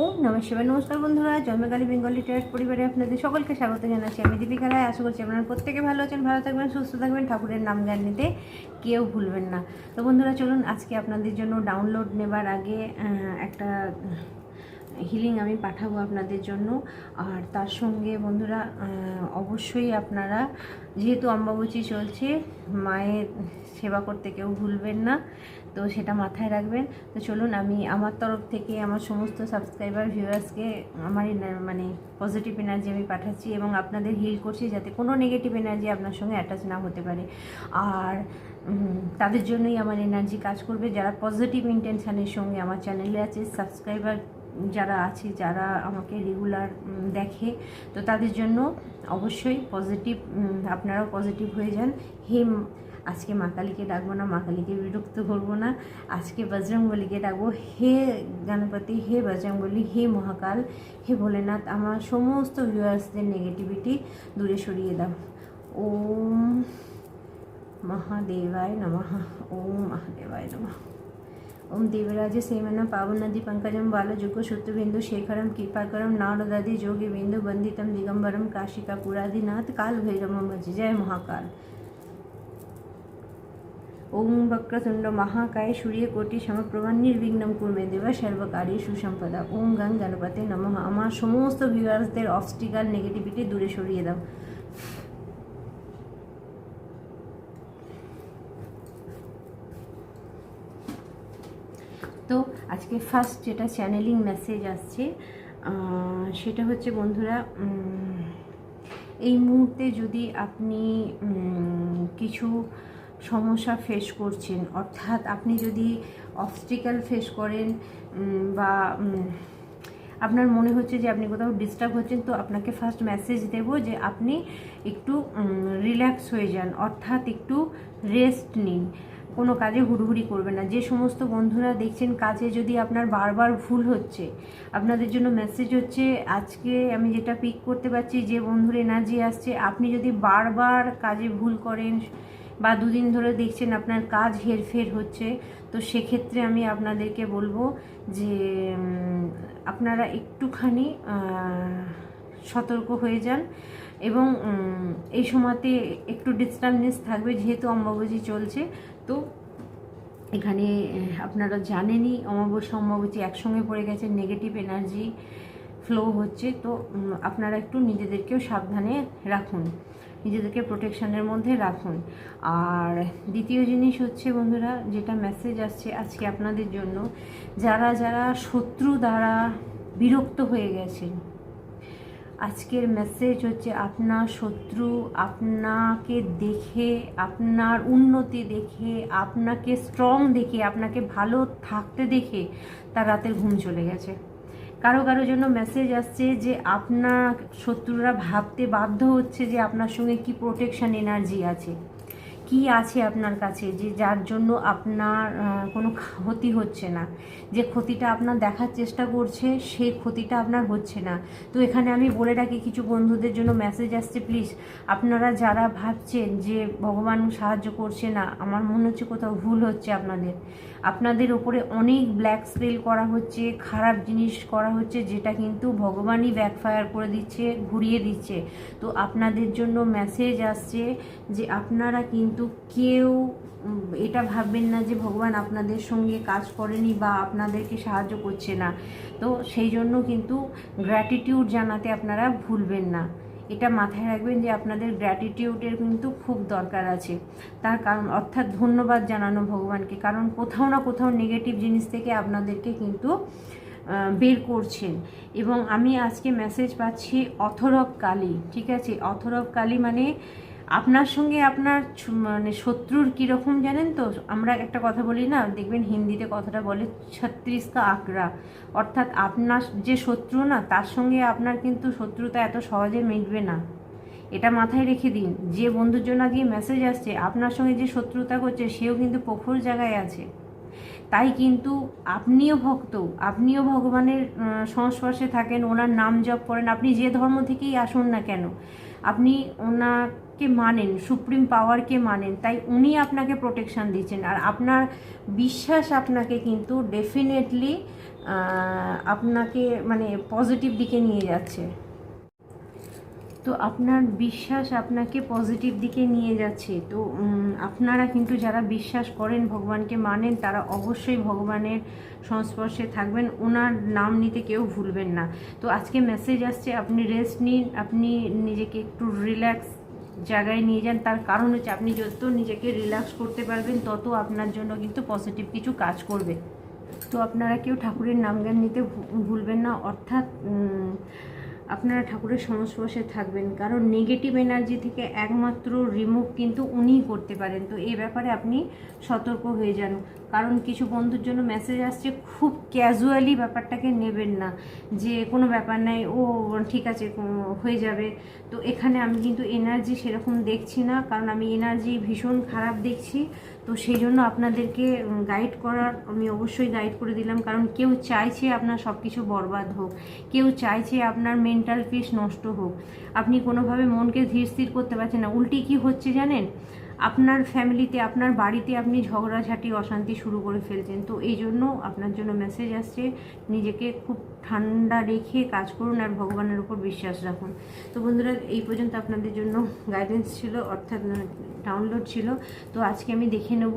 ও নমস্কার নমস্কার বন্ধুরা, জন্মকালী বেঙ্গলি টেরাস পরিবারে আপনাদের সকলকে স্বাগত জানাচ্ছি আমি দীপিকা রায় আশা করছি আপনারা প্রত্যেকে ভালো আছেন, ভালো থাকবেন, সুস্থ থাকবেন, ঠাকুরের নাম জ্ঞান নিতে কেউ ভুলবেন না। তো বন্ধুরা, চলুন আজকে আপনাদের জন্য ডাউনলোড নেবার আগে একটা হিলিং আমি পাঠাবো আপনাদের জন্য। আর তার সঙ্গে বন্ধুরা অবশ্যই আপনারা, যেহেতু অম্বাবচী চলছে, মায়ের সেবা করতে কেউ ভুলবেন না। তো সেটা মাথায় রাখবেন। তো চলুন আমি আমার তরফ থেকে আমার সমস্ত সাবস্ক্রাইবার ভিউয়ার্সকে আমার মানে পজিটিভ এনার্জি আমি পাঠাচ্ছি এবং আপনাদের হিল করছি যাতে কোনো নেগেটিভ এনার্জি আপনার সঙ্গে অ্যাটাচ না হতে পারে। আর তাদের জন্যই আমার এনার্জি কাজ করবে। যারা পজিটিভ ইন্টেনশানের সঙ্গে আমার চ্যানেলে আছে সাবস্ক্রাইবার যারা আছে, যারা আমাকে রেগুলার দেখে, তো তাদের জন্য অবশ্যই পজিটিভ আপনারাও পজিটিভ হয়ে যান। হে ম- আজকে মা কালীকে ডাকবো না মা কালীকে বিরক্ত করবো না আজকে বজরংবলীকে ডাকবো হে গণপতি হে বজরংবলী হে মহাকাল হে ভোলেনাথ আমার সমস্ত ভিউয়ার্সদের নেগেটিভিটি দূরে সরিয়ে দাও ওম মহাদেবায় নমঃ ওম মহাদেবায় নমঃ ओम देवराज सेमना पावन नदी पंकजम बालजुग शुद्धबिंदु शेखरम कृपाकरम नारदादि जोगी बिंदु वंदितम दिगंबरम काशिका पुरादिनाथ काल भैरव भज जय महाकाल ওম বক্রতুণ্ড মহাকায় সূর্যকোটি সমপ্রভা নির্বিঘ্ন কুর্মে দেবা সর্বকারী সুসম্পদা। ওম গাং গণপতি নম। আমার সমস্ত ভিউয়ার্সদের অবস্টিকাল নেগেটিভিটি দূরে সরিয়ে দাও। তো আজকে ফার্স্ট যেটা চ্যানেলিং মেসেজ আসছে সেটা হচ্ছে বন্ধুরা এই মুহূর্তে যদি আপনি কিছু সমস্যা ফেস করছেন। অর্থাৎ আপনি যদি অবস্টিক্যাল ফেস করেন বা আপনার মনে হচ্ছে যে আপনি কোথাও ডিস্টার্ব হচ্ছেন, তো আপনাকে ফার্স্ট মেসেজ দেব যে আপনি একটু রিল্যাক্স হয়ে যান। অর্থাৎ একটু রেস্ট নিন। কোনো কাজে হুড়হুড়ি করবে না। যে সমস্ত বন্ধুরা দেখছেন কাজে যদি আপনার বারবার ভুল হচ্ছে, আপনাদের জন্য মেসেজ হচ্ছে, আজকে আমি যেটা পিক করতে পারছি, যে বন্ধুর এনার্জি আসছে, আপনি যদি বারবার কাজে ভুল করেন বা দুদিন ধরে দেখছেন আপনার কাজ হেরফের হচ্ছে, তো সেক্ষেত্রে আমি আপনাদেরকে বলব যে আপনারা একটুখানি সতর্ক হয়ে যান এবং এই সময়তে একটু ডিস্টার্বনেস থাকবে যেহেতু অম্বাবচী চলছে। তো এখানে আপনারা জানেনই অমাবস্যা অমাবস্যা একসঙ্গে পড়ে গেছে নেগেটিভ এনার্জি ফ্লো হচ্ছে। তো আপনারা একটু নিজেদেরকেও সাবধানে রাখুন। নিজেদেরকে প্রোটেকশনের মধ্যে রাখুন। আর দ্বিতীয় জিনিস হচ্ছে বন্ধুরা, যেটা মেসেজ আসছে আজকে আপনাদের জন্য, যারা যারা শত্রু দ্বারা বিরক্ত হয়ে গেছেন, আজকের মেসেজ হচ্ছে আপনার শত্রু আপনাকে দেখে, আপনার উন্নতি দেখে, আপনাকে স্ট্রং দেখে, আপনাকে ভালো থাকতে দেখে তার রাতের ঘুম চলে গেছে। কারও কারও জন্য মেসেজ আসছে যে আপনার শত্রুরা ভাবতে বাধ্য হচ্ছে যে আপনার সঙ্গে কি প্রোটেকশন এনার্জি আছে। কি আছে আপনার কাছে যে যার জন্য আপনার কোনো ক্ষতি হচ্ছে না? যে ক্ষতিটা আপনার দেখার চেষ্টা করছে, সেই ক্ষতিটা আপনার হচ্ছে না। তো এখানে আমি বলে রাখি, কিছু বন্ধুদের জন্য মেসেজ আসছে প্লিজ আপনারা যারা ভাবছেন যে ভগবান সাহায্য করছে না, আমার মনে হচ্ছে কোথাও ভুল হচ্ছে আপনাদের। আপনাদের ওপরে অনেক ব্ল্যাক স্পেল করা হচ্ছে, খারাপ জিনিস করা হচ্ছে, যেটা কিন্তু ভগবানই ব্যাকফায়ার করে দিচ্ছে, ঘুরিয়ে দিচ্ছে। তো আপনাদের জন্য মেসেজ আসছে যে আপনারা কিন্তু কেউ এটা ভাববেন না যে ভগবান আপনাদের সঙ্গে কাজ করেনি বা আপনাদেরকে সাহায্য করছে না। তো সেই জন্য কিন্তু গ্র্যাটিটিউড জানাতে আপনারা ভুলবেন না। এটা মাথায় রাখবেন যে আপনাদের গ্র্যাটিটিউডের কিন্তু খুব দরকার আছে। তার কারণ, অর্থাৎ ধন্যবাদ জানানো ভগবানকে। কারণ কোথাও না কোথাও নেগেটিভ জিনিস থেকে আপনাদেরকে কিন্তু বের করছেন। এবং আমি আজকে মেসেজ পাচ্ছি অথরব কালী, ঠিক আছে? অথরব কালী মানে আপনার সঙ্গে আপনার মানে শত্রুর কীরকম জানেন তো? আমরা একটা কথা বলি না, দেখবেন হিন্দিতে কথাটা বলে ছত্রিশ কা আকরা অর্থাৎ আপনার যে শত্রু না, তার সঙ্গে আপনার কিন্তু শত্রুতা এত সহজে মিটবে না। এটা মাথায় রেখে দিন। যে বন্ধুর জন্য আজকে মেসেজ আসছে, আপনার সঙ্গে যে শত্রুতা করছে, সেও কিন্তু প্রখর জায়গায় আছে। তাই কিন্তু আপনিও ভক্ত, আপনিও ভগবানের সংস্পর্শে থাকেন, ওনার নাম জপ করেন। আপনি যে ধর্ম থেকেই আসুন না কেন, আপনি ওনাকে গডকে মানেন, সুপ্রিম পাওয়ারকে মানেন, তাই উনি আপনাকে প্রোটেকশন দিচ্ছেন। আর আপনার বিশ্বাস আপনাকে কিন্তু ডেফিনেটলি আপনাকে মানে পজিটিভ দিকে নিয়ে যাচ্ছে। তো আপনার বিশ্বাস আপনাকে পজিটিভ দিকে নিয়ে যাচ্ছে। তো আপনারা কিন্তু যারা বিশ্বাস করেন ভগবানকে মানেন, তারা অবশ্যই ভগবানের সংস্পর্শে থাকবেন। ওনার নাম নিতে কেউ ভুলবেন না। তো আজকে মেসেজ আসছে, আপনি রেস্ট নিন, আপনি নিজেকে একটু রিল্যাক্স জায়গায় নিয়ে যান। তার কারণ হচ্ছে আপনি যত নিজেকে রিল্যাক্স করতে পারবেন, তত আপনার জন্য কিন্তু পজিটিভ কিছু কাজ করবে। তো আপনারা কেউ ঠাকুরের নাম জ্ঞান নিতে ভুলবেন না। অর্থাৎ আপনারা ঠাকুরের সংস্পর্শে থাকবেন। কারণ নেগেটিভ এনার্জি থেকে একমাত্র রিমুভ কিন্তু উনিই করতে পারেন। তো এই ব্যাপারে আপনি সতর্ক হয়ে যান। কারণ কিছু বন্ধুর জন্য মেসেজ আসছে, খুব ক্যাজুয়ালি ব্যাপারটাকে নেবেন না। যে কোনো ব্যাপার নাই, ও ঠিক আছে হয়ে যাবে। তো এখানে আমি কিন্তু এনার্জি সেরকম দেখছি না, কারণ আমি এনার্জি ভীষণ খারাপ দেখছি। তো সেই জন্য আপনাদেরকে গাইড করার আমি অবশ্যই গাইড করে দিলাম, কারণ কেউ চাইছে আপনার সব কিছু বরবাদ হোক, কেউ চাইছে আপনার মেন্টাল পিস নষ্ট হোক। আপনি কোনোভাবে মনকে ধীর স্থির করতে পারছেন না। উল্টি কি হচ্ছে জানেন? আপনার ফ্যামিলিতে, আপনার বাড়িতে আপনি ঝগড়াঝাটি, অশান্তি শুরু করে ফেলছেন। তো এই জন্য আপনার জন্য মেসেজ আসছে, নিজেকে খুব ঠান্ডা রেখে কাজ করুন আর ভগবানের উপর বিশ্বাস রাখুন। তো বন্ধুরা, এই পর্যন্ত আপনাদের জন্য গাইডেন্স ছিল, অর্থাৎ ডাউনলোড ছিল। তো আজকে আমি দেখে নেব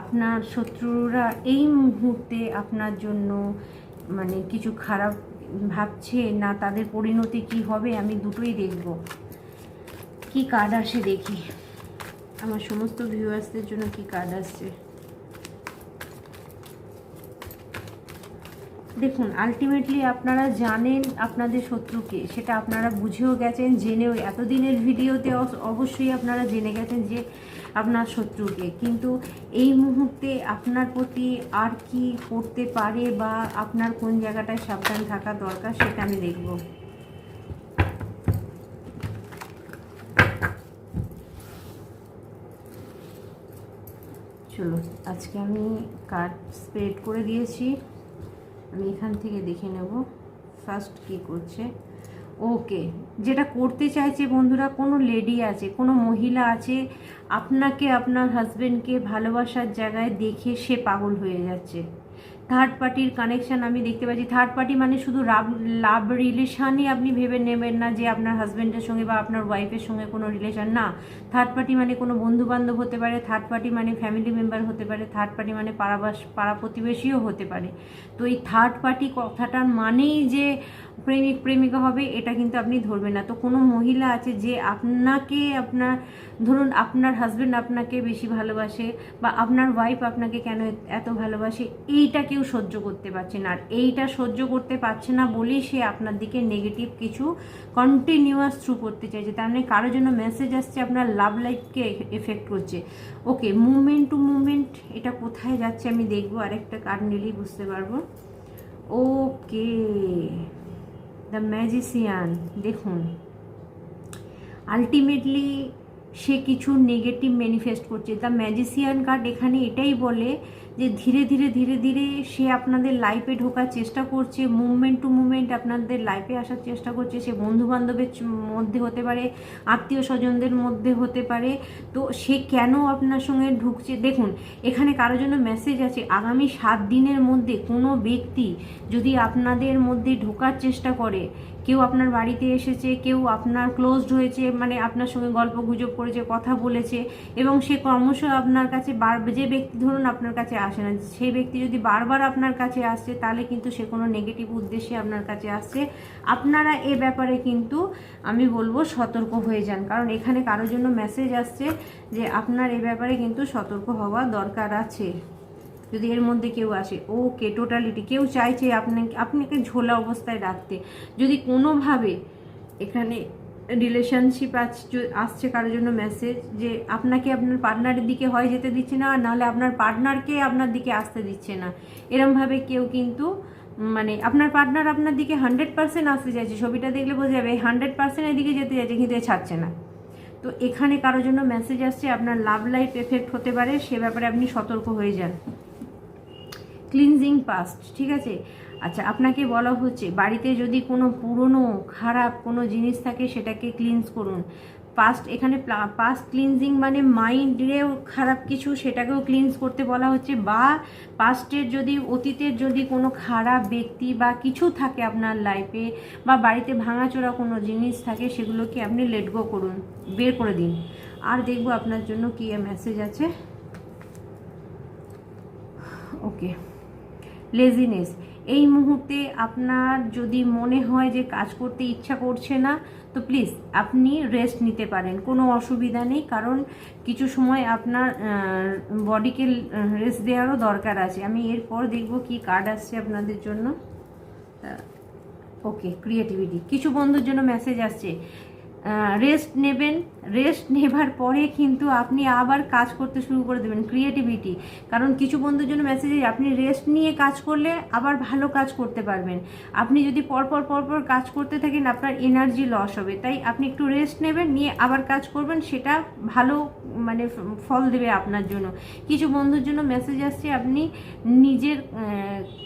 আপনার শত্রুরা এই মুহূর্তে আপনার জন্য মানে কিছু খারাপ ভাবছে না তাদের পরিণতি কি হবে, আমি দুটোই দেখব। কি কার্ড আসে দেখি। আমার সমস্ত ভিউয়ার্সদের জন্য কি কার্ড আসছে? দেখুন আলটিমেটলি আপনারা জানেন আপনাদের শত্রুকে সেটা আপনারা বুঝেও গেছেন, জেনেও, এতদিনের ভিডিওতে অবশ্যই আপনারা জেনে গেছেন যে আপনার শত্রুকে কিন্তু এই মুহূর্তে আপনার প্রতি আর কি করতে পারে বা আপনার কোন জায়গাটায় সাবধান থাকা দরকার, সেটা আমি দেখব। চলো, আজকে আমি কার্ড স্প্রেড করে দিয়েছি। আমি এখান থেকে দেখে নেব ফার্স্ট কি করছে। ওকে যেটা করতে চাইছে বন্ধুরা, কোনো লেডি আছে, কোনো মহিলা আছে, আপনাকে, আপনার হাজবেন্ডকে ভালোবাসার জায়গায় দেখে সে পাগল হয়ে যাচ্ছে। থার্ড পার্টির কানেকশান আমি দেখতে পাচ্ছি। থার্ড পার্টি মানে শুধু লাভ লাভ রিলেশানই আপনি ভেবে নেবেন না যে আপনার হাজব্যান্ডের সঙ্গে বা আপনার ওয়াইফের সঙ্গে কোনো রিলেশান না। থার্ড পার্টি মানে কোনো বন্ধুবান্ধব হতে পারে থার্ড পার্টি মানে ফ্যামিলি মেম্বার হতে পারে থার্ড পার্টি মানে পাড়াবাস, পাড়া প্রতিবেশীও হতে পারে। তো এই থার্ড পার্টি কথাটার মানেই যে প্রেমিক প্রেমিকা হবে, এটা কিন্তু আপনি ধরবেন না। তো কোনো মহিলা আছে যে আপনাকে আপনার, ধরুন আপনার হাজব্যান্ড আপনাকে বেশি ভালোবাসে বা আপনার ওয়াইফ আপনাকে কেন এত ভালোবাসে, এইটা কেউ সহ্য করতে পারছে না। আর এইটা সহ্য করতে পারছে না বলেই সে আপনার দিকে নেগেটিভ কিছু কন্টিনিউয়াস থ্রু করতে চাইছে। তার মানে কারোর জন্য মেসেজ আসছে, আপনার লাভ লাইফকে এফেক্ট করছে। ওকে মুভমেন্ট টু মুভমেন্ট এটা কোথায় যাচ্ছে আমি দেখব। আরেকটা কার্ড নিলেই বুঝতে পারব। ওকে দ্য ম্যাজিসিয়ান দেখুন। আলটিমেটলি সে কিছু নেগেটিভ ম্যানিফেস্ট করছে। দ্য ম্যাজিসিয়ান কার্ড এখানে এটাই বলে যে ধীরে ধীরে ধীরে ধীরে সে আপনাদের লাইফে ঢোকার চেষ্টা করছে মুভমেন্ট টু মুভমেন্ট আপনাদের লাইফে আসার চেষ্টা করছে, সে বন্ধু বান্ধবের মধ্যে হতে পারে আত্মীয় স্বজনদের মধ্যে হতে পারে। তো সে কেন আপনার সঙ্গে ঢুকছে? দেখুন, এখানে কারও জন্য মেসেজ আছে, আগামী সাত দিনের মধ্যে কোনো ব্যক্তি যদি আপনাদের মধ্যে ঢোকার চেষ্টা করে কেউ আপনার বাড়িতে এসেছে, কেউ আপনার ক্লোজড হয়েছে মানে আপনার সঙ্গে গল্প গুজব করেছে, কথা বলেছে এবং সে ক্রমশ আপনার কাছে বার, যে ব্যক্তি ধরুন আপনার কাছে আসে না সেই ব্যক্তি যদি বারবার আপনার কাছে আসছে, তাহলে কিন্তু সে কোনো নেগেটিভ উদ্দেশ্যে আপনার কাছে আসছে। আপনারা এ ব্যাপারে কিন্তু, আমি বলব, সতর্ক হয়ে যান। কারণ এখানে কারোর জন্য মেসেজ আসছে যে আপনার এ ব্যাপারে কিন্তু সতর্ক হওয়া দরকার আছে। যদি এর মধ্যে কেউ আসে, ওকে টোটালিটি কেউ চাইছে আপনাকে আপনাকে ঝোলা অবস্থায় রাখতে। যদি কোনোভাবে এখানে রিলেশনশিপ আসছে কারোর জন্য মেসেজ যে আপনাকে আপনার পার্টনারের দিকে হয় যেতে দিচ্ছে না, আর নাহলে আপনার পার্টনারকে আপনার দিকে আসতে দিচ্ছে না। এরমভাবে কেউ কিন্তু মানে আপনার পার্টনার আপনার দিকে হান্ড্রেড পার্সেন্ট আসতে চাইছে। ছবিটা দেখলে বোঝা যাবে হান্ড্রেড পার্সেন্ট এদিকে যেতে চাইছে, কিন্তু ছাড়ছে না। তো এখানে কারোর জন্য মেসেজ আসছে, আপনার লাভ লাইফ এফেক্ট হতে পারে, সে ব্যাপারে আপনি সতর্ক হয়ে যান। ক্লিনজিং পাস্ট ঠিক আছে? আচ্ছা আপনাকে বলা হচ্ছে, বাড়িতে যদি কোনো পুরনো, খারাপ কোনো জিনিস থাকে, সেটাকে ক্লিনজ করুন। পাস্ট এখানে পাস্ট ক্লিনজিং মানে মাইন্ডেও খারাপ কিছু, সেটাকেও ক্লিনজ করতে বলা হচ্ছে, বা পাস্টের যদি, অতীতের যদি কোনো খারাপ ব্যক্তি বা কিছু থাকে আপনার লাইফে বা বাড়িতে ভাঙাচোরা কোনো জিনিস থাকে, সেগুলোকে আপনি লেট গো করুন, বের করে দিন। আর দেখব আপনার জন্য কী মেসেজ আছে। ওকে লেজিনেস এই মুহূর্তে আপনার যদি মনে হয় যে কাজ করতে ইচ্ছা করছে না, তো প্লিজ আপনি রেস্ট নিতে পারেন। কোনো অসুবিধা নেই, কারণ কিছু সময় আপনার বডিকে রেস্ট দেওয়ারও দরকার আছে। আমি এরপর দেখব কি কার্ড আসছে আপনাদের জন্য। ওকে ক্রিয়েটিভিটি কিছু বন্ধুর জন্য মেসেজ আসছে। রেস্ট নেবেন। রেস্ট নেবার পরে কিন্তু আপনি আবার কাজ করতে শুরু করে দেবেন ক্রিয়েটিভিটি কারণ কিছু বন্ধুর জন্য মেসেজ আপনি রেস্ট নিয়ে কাজ করলে আবার ভালো কাজ করতে পারবেন। আপনি যদি পরপর পরপর কাজ করতে থাকেন, আপনার এনার্জি লস হবে। তাই আপনি একটু রেস্ট নেবেন, নিয়ে আবার কাজ করবেন, সেটা ভালো মানে ফল দেবে আপনার জন্য। কিছু বন্ধুর জন্য মেসেজ আসছে, আপনি নিজের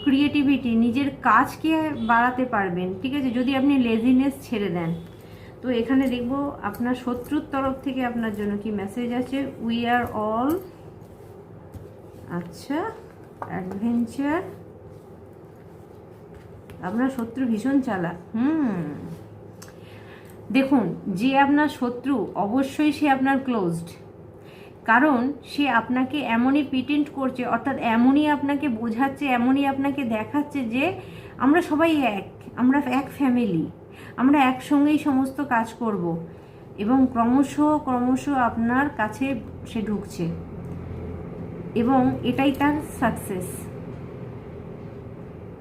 ক্রিয়েটিভিটি নিজের কাজকে বাড়াতে পারবেন, ঠিক আছে? যদি আপনি লেজিনেস ছেড়ে দেন। তো এখানে দেখব আপনার শত্রুর তরফ থেকে আপনার জন্য কি মেসেজ আছে? উই আর অল আচ্ছা অ্যাডভেঞ্চার আপনার শত্রু ভীষণ চালা হুম। দেখুন, যে আপনার শত্রু অবশ্যই সে আপনার ক্লোজড কারণ সে আপনাকে এমনই পিটেন্ট করছে, অর্থাৎ এমনই আপনাকে বোঝাচ্ছে, এমনই আপনাকে দেখাচ্ছে যে আমরা সবাই এক, আমরা এক ফ্যামিলি আমরা একসঙ্গেই সমস্ত কাজ করব। এবং ক্রমশ ক্রমশ আপনার কাছে সে ঢুকছে। এবং এটাই তার সাকসেস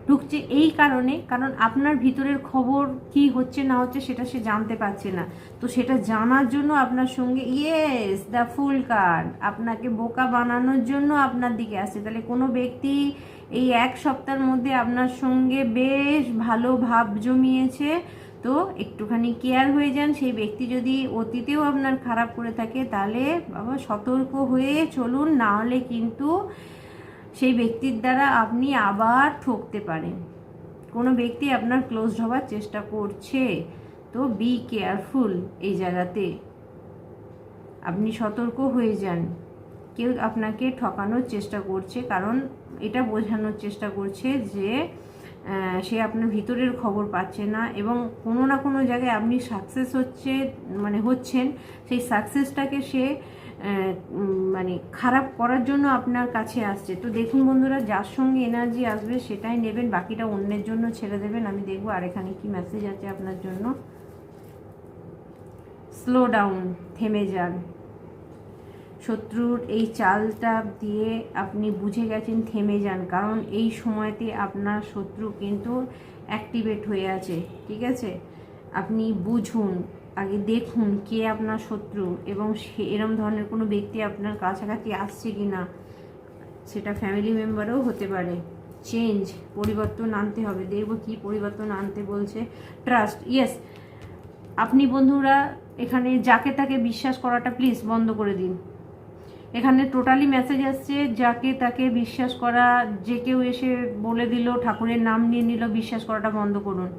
ঢুকছে এই কারণে, কারণ আপনার ভিতরের খবর কি হচ্ছে, না হচ্ছে সেটা সে জানতে পারছে না। তো সেটা জানার জন্য আপনার সঙ্গে ইয়েস দ্য ফুল কার্ড আপনাকে বোকা বানানোর জন্য আপনার দিকে আসছে। তাহলে কোনো ব্যক্তি এই এক সপ্তাহের মধ্যে আপনার সঙ্গে বেশ ভালো ভাব জমিয়েছে। তো একটুখানি কেয়ার হয়ে যান। সেই ব্যক্তি যদি অতীতেও আপনার খারাপ করে থাকে, তাহলে বাবা সতর্ক হয়ে চলুন। না হলে কিন্তু সেই ব্যক্তির দ্বারা আপনি আবার ঠকতে পারেন। কোনো ব্যক্তি আপনার ক্লোজ হওয়ার চেষ্টা করছে, তো বি কেয়ারফুল এই জায়গাতে। আপনি সতর্ক হয়ে যান। কেউ আপনাকে ঠকানোর চেষ্টা করছে, কারণ এটা বোঝানোর চেষ্টা করছে যে সে আপনার ভিতরের খবর পাচ্ছে না এবং কোনো না কোনো জায়গায় আপনি সাকসেস হচ্ছে মানে হচ্ছেন, সেই সাকসেসটাকে সে মানে খারাপ করার জন্য আপনার কাছে আসছে। তো দেখুন বন্ধুরা, যার সঙ্গে এনার্জি আসবে সেটাই নেবেন, বাকিটা অন্যের জন্য ছেড়ে দেবেন। আমি দেখব আর এখানে কি মেসেজ আছে আপনার জন্য। স্লো ডাউন থেমে যান। শত্রুর এই চালটা দিয়ে আপনি বুঝে গেছেন, থেমে যান। কারণ এই সময়তে আপনার শত্রু কিন্তু অ্যাক্টিভেট হয়ে আছে, ঠিক আছে? আপনি বুঝুন, আগে দেখুন কে আপনার শত্রু এবং সে এরম ধরনের কোনো ব্যক্তি আপনার কাছাকাছি আসছে কি না সেটা ফ্যামিলি মেম্বারও হতে পারে। চেঞ্জ পরিবর্তন আনতে হবে। দেখব কি পরিবর্তন আনতে বলছে ট্রাস্ট ইয়েস আপনি বন্ধুরা, এখানে যাকে তাকে বিশ্বাস করাটা প্লিজ বন্ধ করে দিন। এখানে টোটালি মেসেজ আসছে, যাকে তাকে বিশ্বাস করা, যে কেউ এসে বলে দিল, ঠাকুরের নাম নিয়ে নিল, বিশ্বাস করাটা বন্ধ করুন।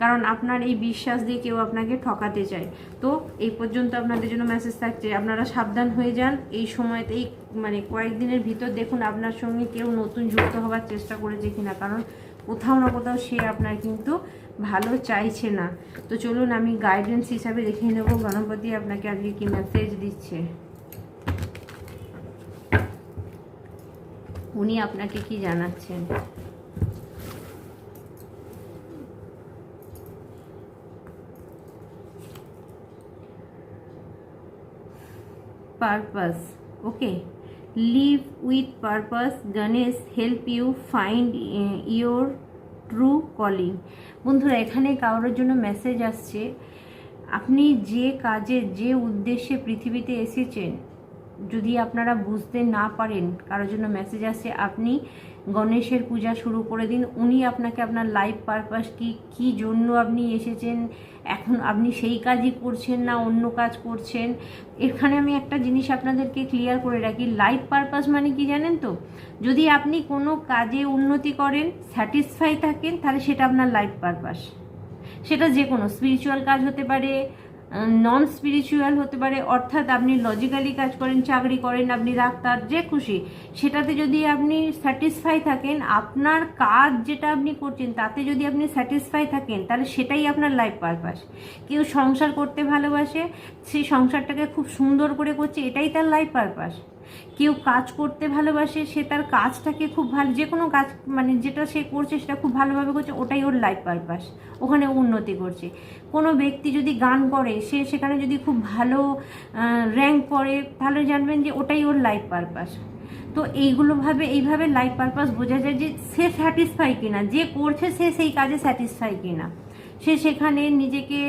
কারণ আপনার এই বিশ্বাস দিয়ে কেউ আপনাকে ঠকাতে চায়। তো এই পর্যন্ত আপনাদের জন্য মেসেজ থাকছে। আপনারা সাবধান হয়ে যান। এই সময়তেই মানে কয়েকদিনের ভিতর দেখুন আপনার সঙ্গে কেউ নতুন যুক্ত হওয়ার চেষ্টা করেছে কিনা। কারণ কোথাও না কোথাও সে আপনার কিন্তু ভালো চাইছে না। তো চলুন আমি গাইডেন্স হিসাবে দেখে নেব। গণপতি আপনাকে আজকে কি মেসেজ দিচ্ছে? উনি আপনাকে কি জানাচ্ছেন? Purpose okay live with purpose Ganesh help you find your true calling বন্ধুরা, এখানে কারোর জন্য মেসেজ আসছে। আপনি যে কাজে, যে উদ্দেশ্যে পৃথিবীতে এসেছেন যদি আপনারা বুঝতে না পারেন কারোর জন্য মেসেজ আসছে আপনি গণেশের পূজা শুরু করে দিন। উনি আপনাকে আপনার লাইফ পারপাস কি কি জন্য আপনি এসেছেন? এখন আপনি সেই কাজই করছেন না অন্য কাজ করছেন? এখানে আমি একটা জিনিস আপনাদেরকে ক্লিয়ার করে রাখি। লাইফ পারপাস মানে কি জানেন তো? যদি আপনি কোনো কাজে উন্নতি করেন স্যাটিসফাই থাকেন, তাহলে সেটা আপনার লাইফ পারপাস সেটা যে কোনো স্পিরিচুয়াল কাজ হতে পারে নন স্পিরিচুয়াল হতে পারে, অর্থাৎ আপনি লজিক্যালি কাজ করেন, চাকরি করেন, আপনি ডাক্তার, যে খুশি, সেটাতে যদি আপনি স্যাটিসফাই থাকেন, আপনার কাজ যেটা আপনি করছেন, তাতে যদি আপনি স্যাটিসফাই থাকেন, তাহলে সেটাই আপনার লাইফ পারপাস কেউ সংসার করতে ভালোবাসে সেই সংসারটাকে খুব সুন্দর করে করছে, এটাই তার লাইফ পারপাস কেউ কাজ করতে ভালোবাসে, সে তার কাজটাকে খুব ভালো, যে কোনো কাজ মানে যেটা সে করছে সেটা খুব ভালোভাবে করছে, ওটাই ওর লাইফ পারপাস ওখানে উন্নতি করছে। কোনো ব্যক্তি যদি গান করে, সে সেখানে যদি খুব ভালো র্যাঙ্ক করে, তাহলে জানবেন যে ওটাই ওর লাইফ পারপাস তো এইগুলোভাবে এইভাবে লাইফ পারপাস বোঝা যায় যে সে স্যাটিসফাই কিনা, যে করছে সে সেই কাজে স্যাটিসফাই কিনা। সে সেখানে নিজেকে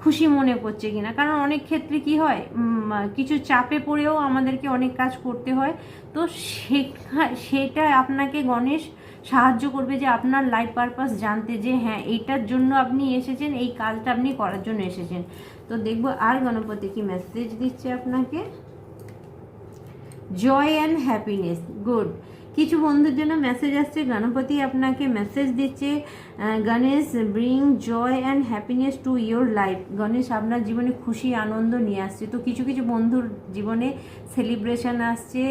খুশি মনে করছে কিনা। কারণ অনেক ক্ষেত্রে কি হয় কিছু চাপে পড়েও আমাদেরকে অনেক কাজ করতে হয়। তো সেটা আপনাকে গণেশ সাহায্য করবে যে আপনার লাইফ পারপাস জানতে যে হ্যাঁ এইটার জন্য আপনি এসেছেন, এই কাজটা আপনি করার জন্য এসেছেন। তো দেখব আর গণপতি কি মেসেজ দিচ্ছে আপনাকে? জয় অ্যান্ড হ্যাপিনেস গুড কিছু বন্ধুর জন্য মেসেজ আসছে। গণপতি আপনাকে মেসেজ দিচ্ছে Ganesh bring joy and happiness to your life Ganesh, আপনার জীবনে খুশি, আনন্দ নিয়ে আসছে। তো কিছু কিছু বন্ধুর জীবনে সেলিব্রেশন আসছে,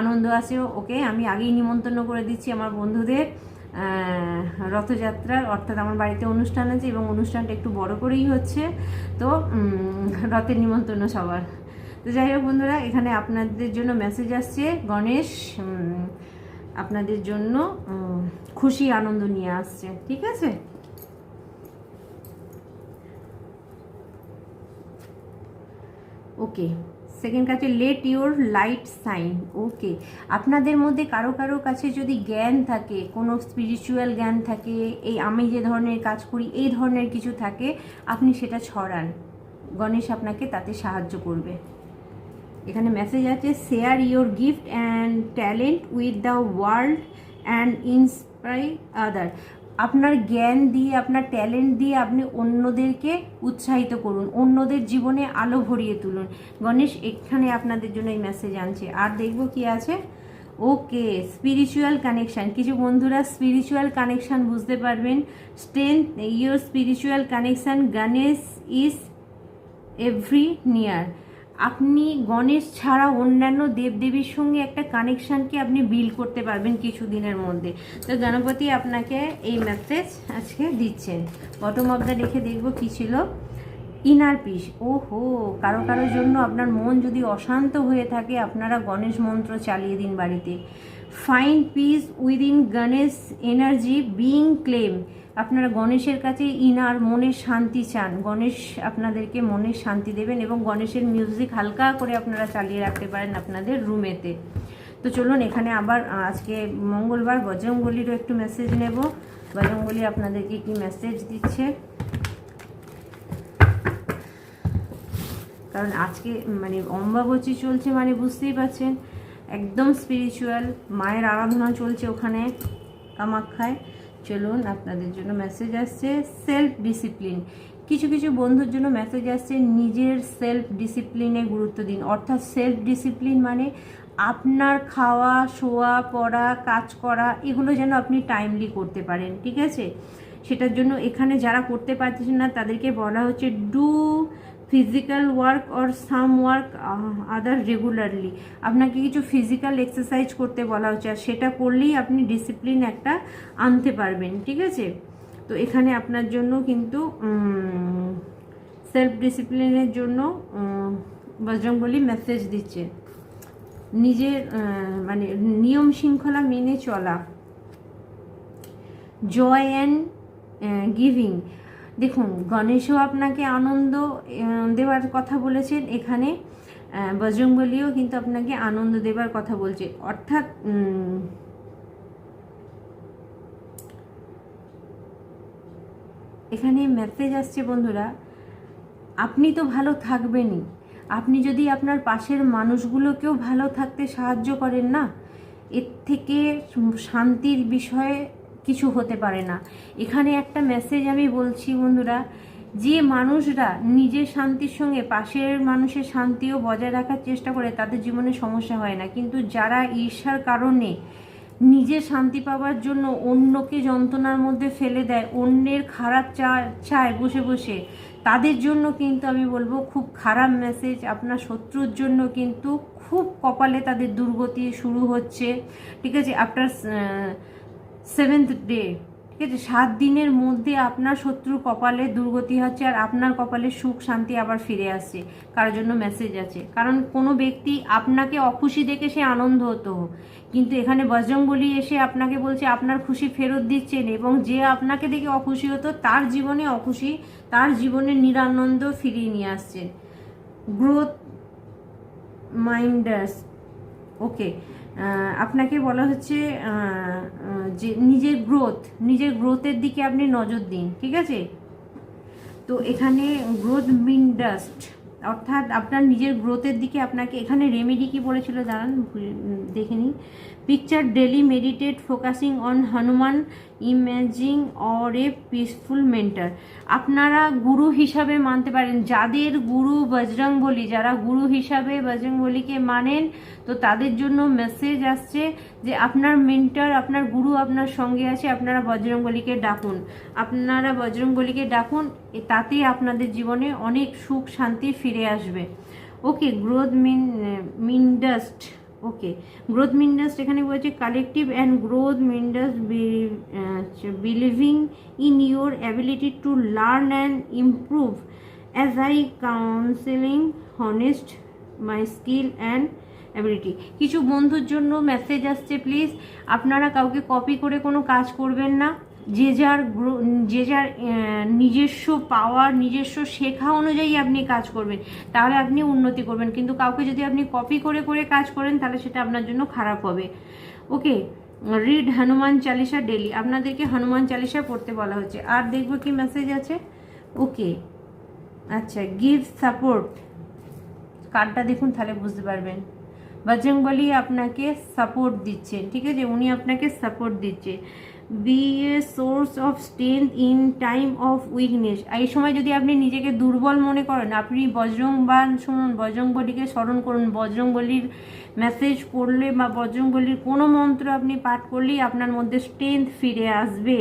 আনন্দ আসছে। ওকে, আমি আগেই নিমন্ত্রণ করে দিচ্ছি আমার বন্ধুদের। রথযাত্রার, অর্থাৎ আমার বাড়িতে অনুষ্ঠান আছে এবং অনুষ্ঠানটা একটু বড় করেই হচ্ছে। তো রথের নিমন্ত্রণ সবার। তো যাই হোক বন্ধুরা, এখানে আপনাদের জন্য মেসেজ আসছে। গণেশ আপনাদের জন্য খুশি আনন্দ নিয়ে আসছে, ঠিক আছে? ওকে সেকেন্ড কাছে let your light shine okay আপনাদের মধ্যে কারও কারও কাছে যদি জ্ঞান থাকে, কোনো স্পিরিচুয়াল জ্ঞান থাকে, এই আমি যে ধরনের কাজ করি, এই ধরনের কিছু থাকে, আপনি সেটা ছড়ান। গণেশ আপনাকে তাতে সাহায্য করবে। এখানে মেসেজ আছে share your gift and talent with the world and inspire other আপনার জ্ঞান দিয়ে, আপনার ট্যালেন্ট দিয়ে আপনি অন্যদেরকে উৎসাহিত করুন, অন্যদের জীবনে আলো ভরিয়ে তুলুন। গণেশ, এখানে আপনাদের জন্য এই মেসেজ আনছে। আর দেখব কি আছে? ওকে স্পিরিচুয়াল কানেকশান কিছু বন্ধুরা স্পিরিচুয়াল কানেকশান বুঝতে পারবেন। Strength your spiritual connection Ganesh is every near আপনি গণেশ ছাড়া অন্যান্য দেবদেবীর সঙ্গে একটা কানেকশানকে আপনি বিল করতে পারবেন কিছু দিনের মধ্যে। তো গণপতি আপনাকে এই মেসেজ আজকে দিচ্ছেন। বটম অফ দ্য রেখে দেখব কী ছিল? ইনার পিস ও হো কারও কারোর জন্য আপনার মন যদি অশান্ত হয়ে থাকে, আপনারা গণেশ মন্ত্র চালিয়ে দিন বাড়িতে। Fine peace within Ganesh energy being claim আপনারা গণেশের কাছে ইনার মনের শান্তি চান। গণেশ আপনাদেরকে মনের শান্তি দেবেন এবং গণেশের মিউজিক হালকা করে আপনারা চালিয়ে রাখতে পারেন আপনাদের রুমেতে। তো চলুন, এখানে আবার আজকে মঙ্গলবার বজরঙ্গলিরও একটু মেসেজ নেব। বজরঙ্গলি আপনাদেরকে কি মেসেজ দিচ্ছে? কারণ আজকে মানে অম্বাবচী চলছে মানে বুঝতেই পারছেন, একদম স্পিরিচুয়াল মায়ের আরাধনা চলছে ওখানে, কামাখ্যায়। চলুন, আপনাদের জন্য মেসেজ আসছে সেলফ ডিসিপ্লিন কিছু কিছু বন্ধুর জন্য মেসেজ আসছে, নিজের সেলফ ডিসিপ্লিনে গুরুত্ব দিন। অর্থাৎ সেলফ ডিসিপ্লিন মানে আপনার খাওয়া, শোয়া, পড়া, কাজ করা, এগুলো যেন আপনি টাইমলি করতে পারেন, ঠিক আছে? সেটার জন্য এখানে যারা করতে পারছেন না, তাদেরকে বলা হচ্ছে do physical work or some work other regularly আপনাকে কিছু ফিজিক্যাল এক্সারসাইজ করতে বলা হচ্ছে, আর সেটা করলেই আপনি ডিসিপ্লিন একটা আনতে পারবেন, ঠিক আছে? তো এখানে আপনার জন্য কিন্তু সেলফ ডিসিপ্লিনের জন্য বজরঙ্গলি মেসেজ দিচ্ছে। নিজের মানে নিয়ম শৃঙ্খলা মেনে চলা। জয় অ্যান্ড গিভিং দেখুন, গণেশও আপনাকে আনন্দ দেওয়ার কথা বলেছেন এখানে। বজরংবলীও কিন্তু আপনাকে আনন্দ দেওয়ার কথা বলছে। অর্থাৎ এখানে মেসেজ আসছে বন্ধুরা, আপনি তো ভালো থাকবেনই। আপনি যদি আপনার পাশের মানুষগুলোকেও ভালো থাকতে সাহায্য করেন না, এর থেকে শান্তির বিষয়ে কিছু হতে পারে না। এখানে একটা মেসেজ আমি বলছি বন্ধুরা, যে মানুষরা নিজের শান্তির সঙ্গে পাশের মানুষের শান্তিও বজায় রাখার চেষ্টা করে, তাদের জীবনে সমস্যা হয় না। কিন্তু যারা ঈর্ষার কারণে নিজে শান্তি পাওয়ার জন্য অন্যকে যন্ত্রণার মধ্যে ফেলে দেয়, অন্যের খারাপ চা, চায় বসে বসে, তাদের জন্য কিন্তু আমি বলব খুব খারাপ মেসেজ আপনার শত্রুর জন্য কিন্তু খুব কপালে তাদের দুর্গতি শুরু হচ্ছে। ঠিক আছে? আফটার সেভেন্থ ডে ঠিক আছে? সাত দিনের মধ্যে আপনার শত্রুর কপালে দুর্গতি হচ্ছে আর আপনার কপালে সুখ, শান্তি আবার ফিরে আসছে। কারোর জন্য মেসেজ আছে। কারণ কোনো ব্যক্তি আপনাকে অখুশি দেখে সে আনন্দ হতো। কিন্তু এখানে বজরংবলী এসে আপনাকে বলছে, আপনার খুশি ফেরত দিচ্ছেন এবং যে আপনাকে দেখে অখুশি হতো, তার জীবনে অখুশি, তার জীবনে নিরানন্দ ফিরিয়ে নিয়ে আসছেন। গ্রোথ মাইন্ডার্স ওকে আপনাকে বলা হচ্ছে যে নিজের গ্রোথ নিজের গ্রোথের দিকে আপনি নজর দিন, ঠিক আছে? তো এখানে গ্রোথ মিন ডাস্ট অর্থাৎ আপনার নিজের গ্রোথের দিকে আপনাকে, এখানে রেমেডি কি বলেছিল দাঁড়ান ভুল- দেখে নিন picture daily meditate focusing on Hanuman imaging or a peaceful mentor আপনারা গুরু হিসাবে মানতে পারেন। যাদের গুরু বজরং বলি যারা গুরু হিসাবে বজরং বলিকে মানেন, তো তাদের জন্য মেসেজ আসছে যে আপনার মেন্টার আপনার গুরু আপনার সঙ্গে আছে, আপনারা বজরং বলিকে ডাকুন। আপনারা বজরং বলিকে ডাকুন তাতেই আপনাদের জীবনে অনেক সুখ শান্তি ফিরে আসবে। ওকে গ্রোথ মিন মিন্ডাস্ট ওকে গ্রোথ মিন্ডাস্ট এখানে বলছে collective and growth mindset believing in your ability to learn and improve as I counselling honest my skill and ability কিছু বন্ধুর জন্য মেসেজ আসছে প্লিজ আপনারা কাউকে কপি করে কোনো কাজ করবেন না। যে যার যে যার নিজস্ব পাওয়ার নিজস্ব শেখা অনুযায়ী আপনি কাজ করবেন, তাহলে আপনি উন্নতি করবেন। কিন্তু কাউকে যদি আপনি কপি করে করে কাজ করেন, তাহলে সেটা আপনার জন্য খারাপ হবে। Okay read Hanuman Chalisa daily আপনাদেরকে হনুমান চালিসা পড়তে বলা হচ্ছে। আর দেখব কি মেসেজ আছে? ওকে আচ্ছা গিভ সাপোর্ট কার্ডটা দেখুন, তাহলে বুঝতে পারবেন। বজরংবলী আপনাকে সাপোর্ট দিচ্ছেন ঠিক আছে? উনি আপনাকে সাপোর্ট দিচ্ছে। Be a source of strength in time of weakness এই সময় যদি আপনি নিজেকে দুর্বল মনে করেন, আপনি বজরংবান শুনুন, বজরংবলীকে স্মরণ করুন। বজরংবলীর মেসেজ পড়লে বা বজরংবলীর কোনো মন্ত্র আপনি পাঠ করলেই আপনার মধ্যে স্ট্রেংথ ফিরে আসবে।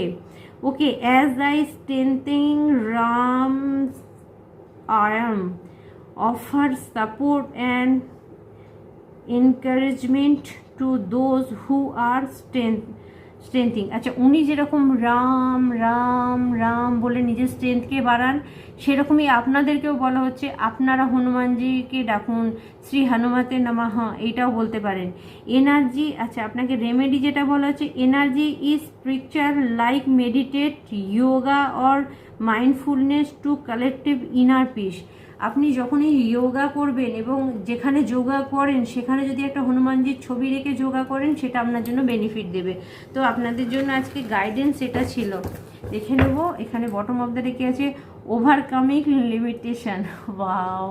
Okay as I strengthening Ram I am offer support and encouragement to those who are strength strengthening আচ্ছা উনি যেরকম রাম রাম রাম বলে নিজের স্ট্রেংথকে বাড়ান, সেরকমই আপনাদেরকেও বলা হচ্ছে। আপনারা হনুমানজিকে ডাকুন, শ্রী হনুমাতে নামাহ এইটাও বলতে পারেন। এনার্জি আচ্ছা আপনাকে রেমেডি যেটা বলা হচ্ছে, energy is স্পিকচার like meditate yoga or mindfulness to collective inner peace আপনি যখনই যোগা করবেন এবং যেখানে যোগা করেন, সেখানে যদি একটা হনুমানজির ছবি রেখে যোগা করেন, সেটা আপনার জন্য বেনিফিট দেবে। তো আপনাদের জন্য আজকে গাইডেন্স এটা ছিল। দেখে নেব, এখানে বটম অফ দ্য রেখে আছে ওভারকামিং লিমিটেশন ওয়াও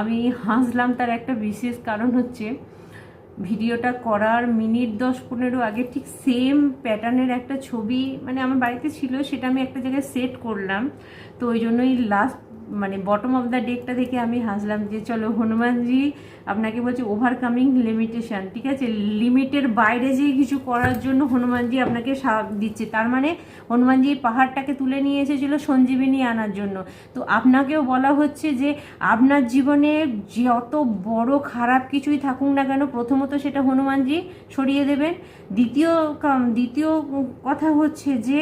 আমি হাসলাম তার একটা বিশেষ কারণ হচ্ছে, ভিডিওটা করার মিনিট দশ পনেরো আগে ঠিক সেম প্যাটার্নের একটা ছবি মানে আমার বাড়িতে ছিল, সেটা আমি একটা জায়গায় সেট করলাম। তো ওই জন্যই লাস্ট মানে বটম অফ দ্য ডেকটা দেখে আমি হাসলাম যে চলো হনুমানজি আপনাকে বলছি ওভারকামিং লিমিটেশন ঠিক আছে? লিমিটের বাইরে যে কিছু করার জন্য হনুমানজি আপনাকে দিচ্ছে, তার মানে হনুমানজি পাহাড়টাকে তুলে নিয়ে এসেছিল সঞ্জীবিনী আনার জন্য। তো আপনাকেও বলা হচ্ছে যে আপনার জীবনে যত বড় খারাপ কিছুই থাকুক না কেন, প্রথমত সেটা হনুমানজি সরিয়ে দেবেন। দ্বিতীয় দ্বিতীয় কথা হচ্ছে যে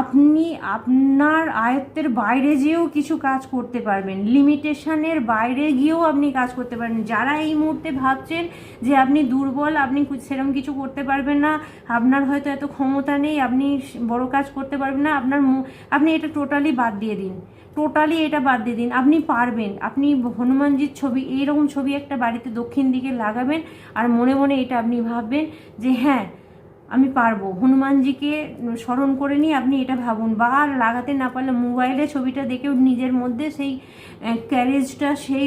আপনি আপনার আয়ত্তের বাইরে যেও কিছু কাজ করতে পারবেন। লিমিটেশনের বাইরে গিয়েও আপনি কাজ করতে পারবেন। যারা এই মুহূর্তে ভাবছেন যে আপনি দুর্বল, আপনি সেরকম কিছু করতে পারবেন না। আপনার হয়তো এত ক্ষমতা নেই, আপনি বড় কাজ করতে পারবেন না। আপনার আপনি এটা টোটালি বাদ দিয়ে দিন। টোটালি এটা বাদ দিয়ে দিন। আপনি পারবেন। আপনি হনুমানজির ছবি, এইরকম ছবি একটা বাড়িতে দক্ষিণ দিকে লাগাবেন। আর মনে মনে এটা আপনি ভাববেন যে হ্যাঁ আমি পারব। হনুমানজিকে স্মরণ করে নিয়ে আপনি এটা ভাবুন। বা আর লাগাতে না পারলে মোবাইলে ছবিটা দেখেও নিজের মধ্যে সেই ক্যারেজটা সেই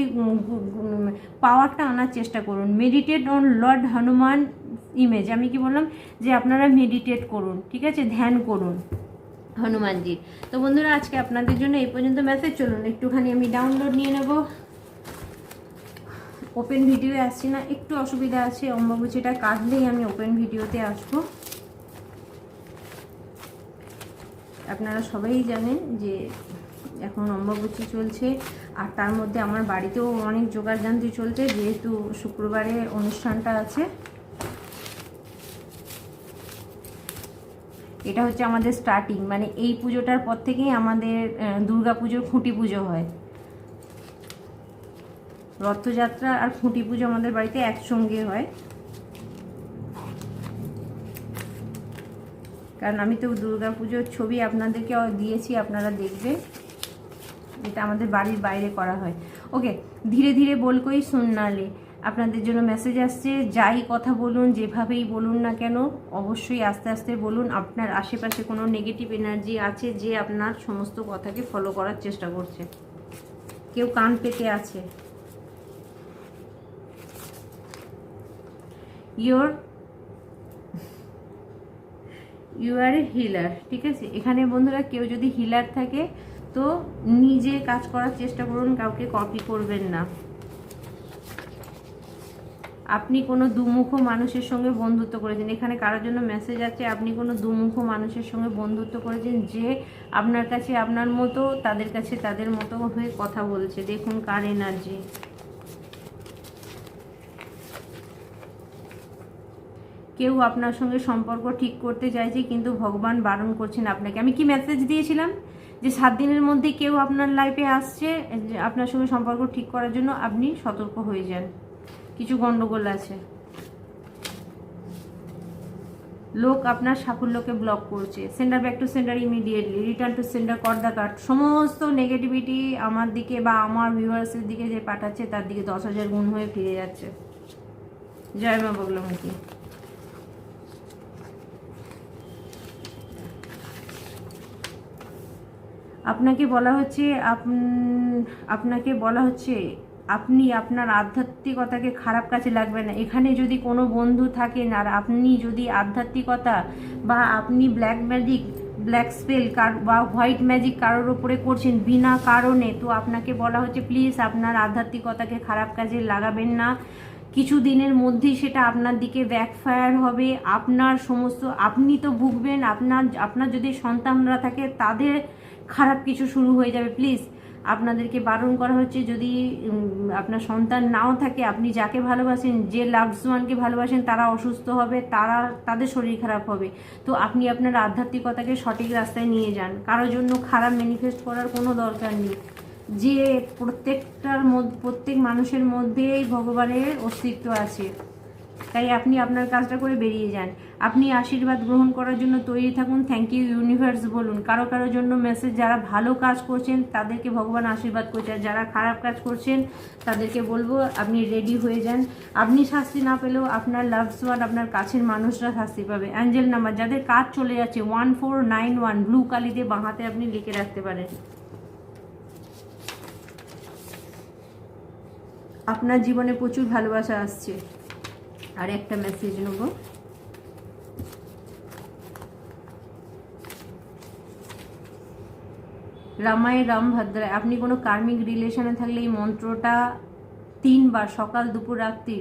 পাওয়ারটা আনার চেষ্টা করুন। Meditate on lord Hanuman image আমি কি বললাম? যে আপনারা মেডিটেট করুন, ঠিক আছে? ধ্যান করুন হনুমানজির। তো বন্ধুরা, আজকে আপনাদের জন্য এই পর্যন্ত মেসেজ চলুন, একটুখানি আমি ডাউনলোড নিয়ে নেব। ওপেন ভিডিও আসছি না, একটু অসুবিধা আছে অম্বাবুচিটা কাটলেই আমি ওপেন ভিডিওতে আসব। আপনারা সবাই জানেন যে এখন অম্বাবুচি চলছে, আর তার মধ্যে আমার বাড়িতেও অনেক যোগাযান্তি চলছে, যেহেতু শুক্রবারে অনুষ্ঠানটা আছে। এটা হচ্ছে আমাদের স্টার্টিং মানে এই পুজোটার পর থেকেই আমাদের দুর্গা পুজোর খুঁটি পুজো হয়। রথযাত্রা আর খুঁটি পুজো আমাদের বাড়িতে একসঙ্গে হয়। কারণ আমি তো দুর্গা পুজোর ছবি আপনাদেরকে দিয়েছি, আপনারা দেখবে এটা আমাদের বাড়ির বাইরে করা হয়। ওকে, ধীরে ধীরে বলকই শুননালে আপনাদের জন্য মেসেজ আসছে, যাই কথা বলুন, যেভাবেই বলুন না কেন, অবশ্যই আস্তে আস্তে বলুন। আপনার আশেপাশে কোনো নেগেটিভ এনার্জি আছে যে আপনার সমস্ত কথাকে ফলো করার চেষ্টা করছে। কেউ কান পেতে আছে। Your you are a healer ঠিক আছে? এখানে বন্ধুরা কেউ যদি হিলার থাকে, তো নিজে কাজ করার চেষ্টা করুন, কাউকে কপি করবেন না। আপনি কোনো দুমুখ মানুষের সঙ্গে বন্ধুত্ব করেছেন, এখানে কারোর জন্য মেসেজ আছে, আপনি কোনো দুমুখ মানুষের সঙ্গে বন্ধুত্ব করেছেন যে আপনার কাছে, আপনার মতো, তাদের কাছে তাদের মতো হয়ে কথা বলছে। দেখুন, কার এনার্জি কেউ আপনার সঙ্গে সম্পর্ক ঠিক করতে চাইছে কিন্তু ভগবান বারণ করছেন আপনাকে। আমি কি মেসেজ দিয়েছিলাম? যে, সাত দিনের মধ্যে কেউ আপনার লাইফে আসছে আপনার সঙ্গে সম্পর্ক ঠিক করার জন্য আপনি সতর্ক হয়ে যান। কিছু গন্ডগোল আছে। লোক আপনার সাফল্যকে ব্লক করছে। Sender back to sender immediately return to sender কর দ্য কার্ড সমস্ত নেগেটিভিটি আমার দিকে বা আমার ভিউয়ার্সের দিকে যে পাঠাচ্ছে, তার দিকে দশ হাজার গুণ হয়ে ফিরে যাচ্ছে। জয় মা বগলামুখী। আপনাকে বলা হচ্ছে আপনাকে বলা হচ্ছে আপনি আপনার আধ্যাত্মিকতাকে খারাপ কাছে লাগবে না। এখানে যদি কোনো বন্ধু থাকেন আর আপনি যদি আধ্যাত্মিকতা বা আপনি ব্ল্যাক ম্যাজিক ব্ল্যাক স্পেল কার বা হোয়াইট ম্যাজিক কারোর ওপরে করছেন বিনা কারণে, তো আপনাকে বলা হচ্ছে প্লিজ আপনার আধ্যাত্মিকতাকে খারাপ কাজে লাগাবেন না। কিছু দিনের মধ্যেই সেটা আপনার দিকে ব্যাকফায়ার হবে। আপনার সমস্ত আপনি তো ভুগবেন, আপনার আপনার যদি সন্তানরা থাকে তাদের খারাপ কিছু শুরু হয়ে যাবে প্লিজ আপনাদেরকে বারণ করা হচ্ছে যদি আপনার সন্তান নাও থাকে, আপনি যাকে ভালোবাসেন, যে লাভস ওয়ানকে ভালোবাসেন, তারা অসুস্থ হবে, তারা, তাদের শরীর খারাপ হবে। তো আপনি আপনার আধ্যাত্মিকতাকে সঠিক রাস্তায় নিয়ে যান। কারোর জন্য খারাপ ম্যানিফেস্ট করার কোনো দরকার নেই। যে প্রত্যেকটার প্রত্যেক মানুষের মধ্যেই ভগবানের অস্তিত্ব আছে। তাই আপনি আপনার কাজটা করে বেরিয়ে যান। আপনি আশীর্বাদ গ্রহণ করার জন্য তৈরি থাকুন থ্যাংক ইউ ইউনিভার্স বলুন। কারও কারোর জন্য মেসেজ যারা ভালো কাজ করছেন, তাদেরকে ভগবান আশীর্বাদ করছে আর যারা খারাপ কাজ করছেন, তাদেরকে বলব আপনি রেডি হয়ে যান। আপনি শাস্তি না পেলেও আপনার লাভস ওয়ান আপনার কাছের মানুষরা শাস্তি পাবে। অ্যাঞ্জেল নাম্বার যাদের কাজ চলে যাচ্ছে one four nine one blue কালিতে বাঁহাতে আপনি লিখে রাখতে পারেন। আপনার জীবনে প্রচুর ভালোবাসা আসছে। আর একটা মেসেজ নেব। রামায় রাম ভদ্রায় আপনি কোনো কার্মিক রিলেশনে থাকলে এই মন্ত্রটা তিনবার, সকাল, দুপুর, রাত্রি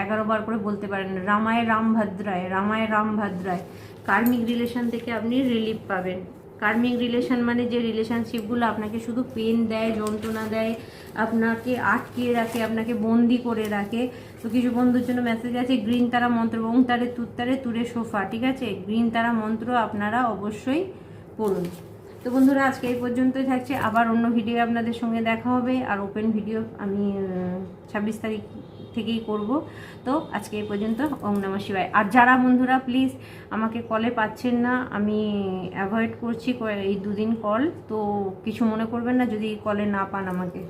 এগারো বার করে বলতে পারেন। রামায় রাম ভদ্রায় রামায় রাম ভদ্রায় কার্মিক রিলেশন থেকে আপনি রিলিফ পাবেন। কার্মিক রিলেশন মানে যে রিলেশনশিপগুলো আপনাকে শুধু পেন দেয়, যন্ত্রণা দেয়, আপনাকে আটকে রাখে, আপনাকে বন্দি করে রাখে। তো কিছু বন্ধুর জন্য মেসেজ আছে, গ্রিন তারা মন্ত্র ওং তারে তুত্তারে তুরে সোফা ঠিক আছে? গ্রিন তারা মন্ত্র আপনারা অবশ্যই পড়ুন। তো বন্ধুরা, আজকে এই পর্যন্তই থাকছে। আবার অন্য ভিডিও আপনাদের সঙ্গে দেখা হবে। আর ওপেন ভিডিও আমি ছাব্বিশ তারিখ থেকেই করব। তো আজকে এই পর্যন্ত ওম নমঃ শিবায়। আর যারা বন্ধুরা প্লিজ আমাকে কলে পাচ্ছেন না, আমি অ্যাভয়েড করছি এই দুদিন কল তো কিছু মনে করবেন না যদি কলে না পান আমাকে।